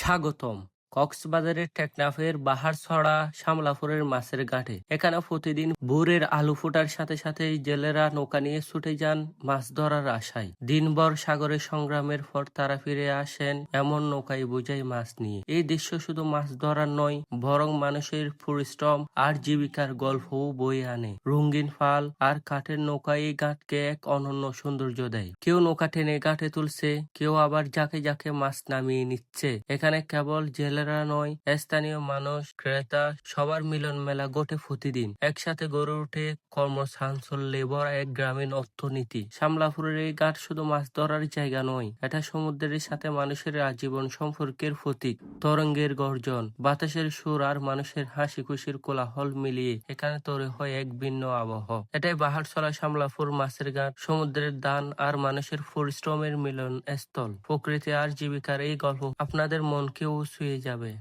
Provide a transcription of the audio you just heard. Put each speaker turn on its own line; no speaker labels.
স্বাগতম। কক্সবাজারের টেকনাফের বাহারছড়া শামলাপুরের মাছের ঘাটে। এখানে প্রতিদিন ভোরের আলু ফোটার সাথে সাথে জেলেরা নৌকা নিয়ে ছুটে যান মাছ ধরার আশায়। দিনভর সাগরের সংগ্রামের পর তারা ফিরে আসেন এমন নৌকায় বোঝাই মাছ নিয়ে। এই দৃশ্য শুধু মাছ ধরার নয়, বরং মানুষের পরিশ্রম আর জীবিকার গল্পও বয়ে আনে। রঙিন ফাল আর কাঠের নৌকা এই ঘাটকে এক অনন্য সৌন্দর্য দেয়। কেউ নৌকা টেনে ঘাটে তুলছে, কেউ আবার যাকে যাকে মাছ নামিয়ে নিচ্ছে। এখানে কেবল জেলেরা নয়, স্থানীয় মানুষ, ক্রেতা, সবার মিলন মেলা ঘটে প্রতিদিন। একসাথে গড়ে ওঠে কর্মসাঞ্চল্যে ভরা এক গ্রামীণ অর্থনীতি। সামলাপুরের এই ঘাট শুধু মাছ ধরার জায়গা নয়, এটা সমুদ্রের সাথে মানুষের আজীবন সম্পর্কের প্রতীক। তরঙ্গের গর্জন, বাতাসের সুর আর মানুষের হাসি খুশির কোলাহল মিলিয়ে এখানে তৈরি হয় এক ভিন্ন আবহ এটাই বাহারছড়া সামলাপুর মাছের ঘাট। সমুদ্রের দান আর মানুষের পরিশ্রমের মিলন স্থল প্রকৃতি আর জীবিকার এই গল্প আপনাদের মনকেও ছুঁয়ে kabi